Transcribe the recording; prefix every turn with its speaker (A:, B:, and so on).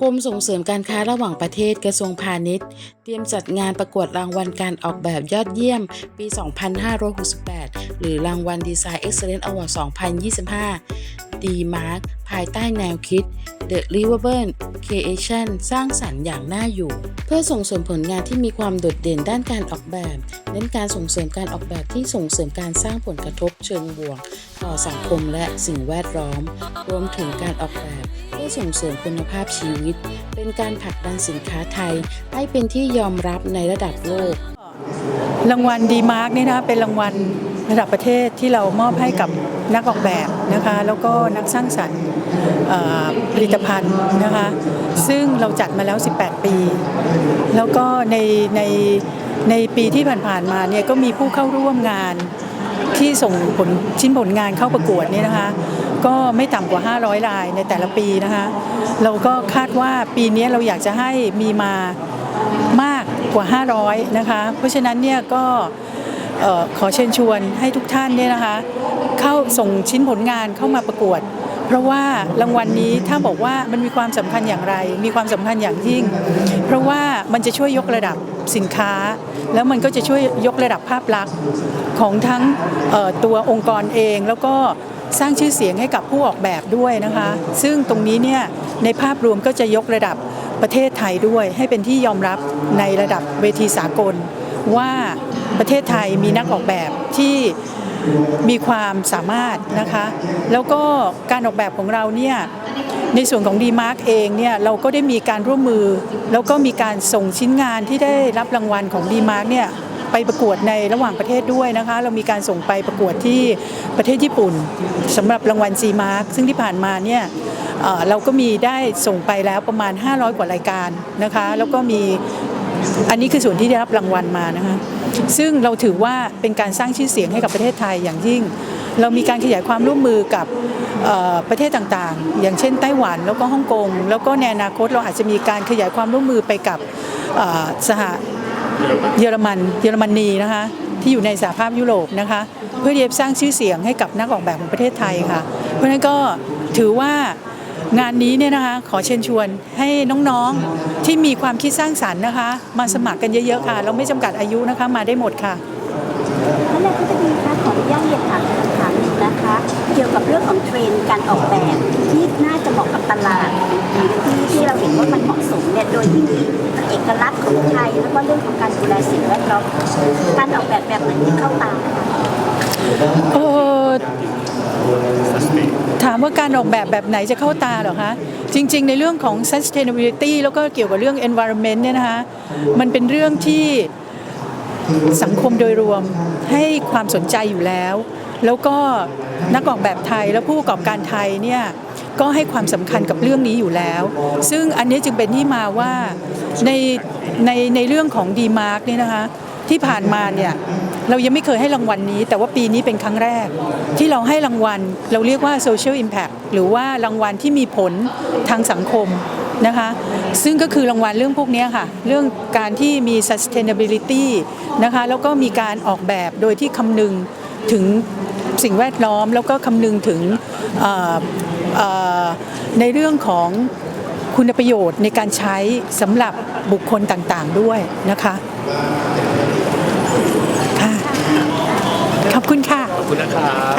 A: กรมส่งเสริมการค้าระหว่างประเทศกระทรวงพาณิชย์ เตรียมจัดงานประกวดรางวัลการออกแบบยอดเยี่ยม ปี 2568 หรือรางวัลดีไซน์ Excellence Award 2025 d m a r k ภายใต้แนวคิด The Livable Creation สร้างสรรค์อย่างน่าอยู่ เพื่อส่งเสริมผลงานที่มีความโดดเด่นด้านการออกแบบ เน้นการส่งเสริมการออกแบบที่ส่งเสริมการสร้างผลกระทบเชิงบวก ต่อสังคมและสิ่งแวดล้อม รวมถึงการออกแบบเพื่อส่งเสริมคุณภาพชีวิต เป็นการผลักดันสินค้าไทย ให้เป็นที่ยอมรับในระดับโลก
B: รางวัลดีมาร์กนี่นะเป็นรางวัลระดับประเทศที่เรามอบให้กับ นักออกแบบนะคะแล้วก็นักสร้างสรรค์ผลิตภัณฑ์นะคะซึ่งเราจัดมาแล้ว 18 ปี แล้วก็ในในในปีที่ผ่านๆมาเนี่ยก็มีผู้เข้าร่วมงานที่ส่งผลชิ้นผลงานเข้าประกวดนี่นะคะ ก็ไม่ต่ำกว่า 500 รายในแต่ละปีนะคะ เราก็คาดว่าปีนี้เราอยากจะให้มีมามากกว่า 500 นะคะ เพราะฉะนั้นเนี่ยก็ ออขอเชิญชวนให้ทุกท่านเนี่ยนะคะ เข้าส่งชิ้นผลงานเข้ามาประกวด เพราะว่ารางวัลนี้ถ้าบอกว่ามันมีความสำคัญอย่างไร มีความสำคัญอย่างยิ่ง เพราะว่ามันจะช่วยยกระดับสินค้า แล้วมันก็จะช่วยยกระดับภาพลักษณ์ของทั้งตัวองค์กรเองแล้วก็สร้างชื่อเสียงให้กับผู้ออกแบบด้วยนะคะ ซึ่งตรงนี้เนี่ยในภาพรวมก็จะยกระดับประเทศไทยด้วย ให้เป็นที่ยอมรับในระดับเวทีสากล ว่าประเทศไทยมีนักออกแบบที่มีความสามารถนะคะ แล้วก็การออกแบบของเราเนี่ยในส่วนของ d m a r k เองเนี่ยเราก็ได้มีการร่วมมือ แล้วก็มีการส่งชิ้นงานที่ได้รับรางวัลของ d m a r k เนี่ยไปประกวดในระหว่างประเทศด้วยนะคะ เรามีการส่งไปประกวดที่ประเทศญี่ปุ่นสำหรับรางวัล g m a r k ซึ่งที่ผ่านมาเนี่ยเอ่อเราก็มีได้ส่งไปแล้วประมาณ 500 กว่ารายการนะคะ แล้วก็มี อันนี้คือส่วนที่ได้รับรางวัลมานะคะซึ่งเราถือว่าเป็นการสร้างชื่อเสียงให้กับประเทศไทยอย่างยิ่ง เรามีการขยายความร่วมมือกับประเทศต่างๆ อย่างเช่นไต้หวันแล้วก็ฮ่องกงแล้วก็ในอนาคตเราอาจจะมีการขยายความร่วมมือไปกับสหเยอรมันเยอรมนีนะคะที่อยู่ในสหภาพยุโรปนะคะเพื่อที่จะสร้างชื่อเสียงให้กับนักออกแบบของประเทศไทยค่ะ เพราะฉะนั้นก็ถือว่า งานนี้เนี่ยนะคะขอเชิญชวนให้น้องๆที่มีความคิดสร้างสรรค์นะคะ มาสมัครกันเยอะๆค่ะ เราไม่จำกัดอายุนะคะมาได้หมดค่ะ
C: ท่านนายกจะมีคะขออนุญาตเรียนถามคำถามหนึ่งนะคะ เกี่ยวกับเรื่องของเทรนด์การออกแบบที่น่าจะเหมาะกับตลาดหรือที่ที่เราเห็นว่ามันเหมาะสมเนี่ยโดยที่มีเอกลักษณ์ของไทยแล้วก็เรื่องของการดูแลสิ่งแวดล้อมการออกแบบแบบไหนที่เข้าตาคะ
B: เออามว่าการออกแบบแบบไหนจะเข้าตาหรอคะ จริง ๆ ในเรื่องของ sustainability แล้วก็เกี่ยวกับเรื่อง environment เนี่ยนะคะ มันเป็นเรื่องที่สังคมโดยรวมให้ความสนใจอยู่แล้ว แล้วก็นักออกแบบไทยและผู้ประกอบการไทยเนี่ยก็ให้ความสำคัญกับเรื่องนี้อยู่แล้ว ซึ่งอันนี้จึงเป็นที่มาว่าในในในเรื่องของ d m a r k เนี่ยนะคะ ที่ผ่านมาเนี่ยเรายังไม่เคยให้รางวัลนี้ แต่ว่าปีนี้เป็นครั้งแรก ที่เราให้รางวัลเราเรียกว่า social impact หรือว่ารางวัลที่มีผลทางสังคมนะคะซึ่งก็คือรางวัลเรื่องพวกนี้ค่ะ เรื่องการที่มี sustainability นะคะแล้วก็มีการออกแบบโดยที่คำนึงถึงสิ่งแวดล้อม แล้วก็คำนึงถึงในเรื่องของคุณประโยชน์ในการใช้สำหรับบุคคลต่างๆด้วยนะคะ ขอบคุณค่ะ
D: ขอบคุณนะครับ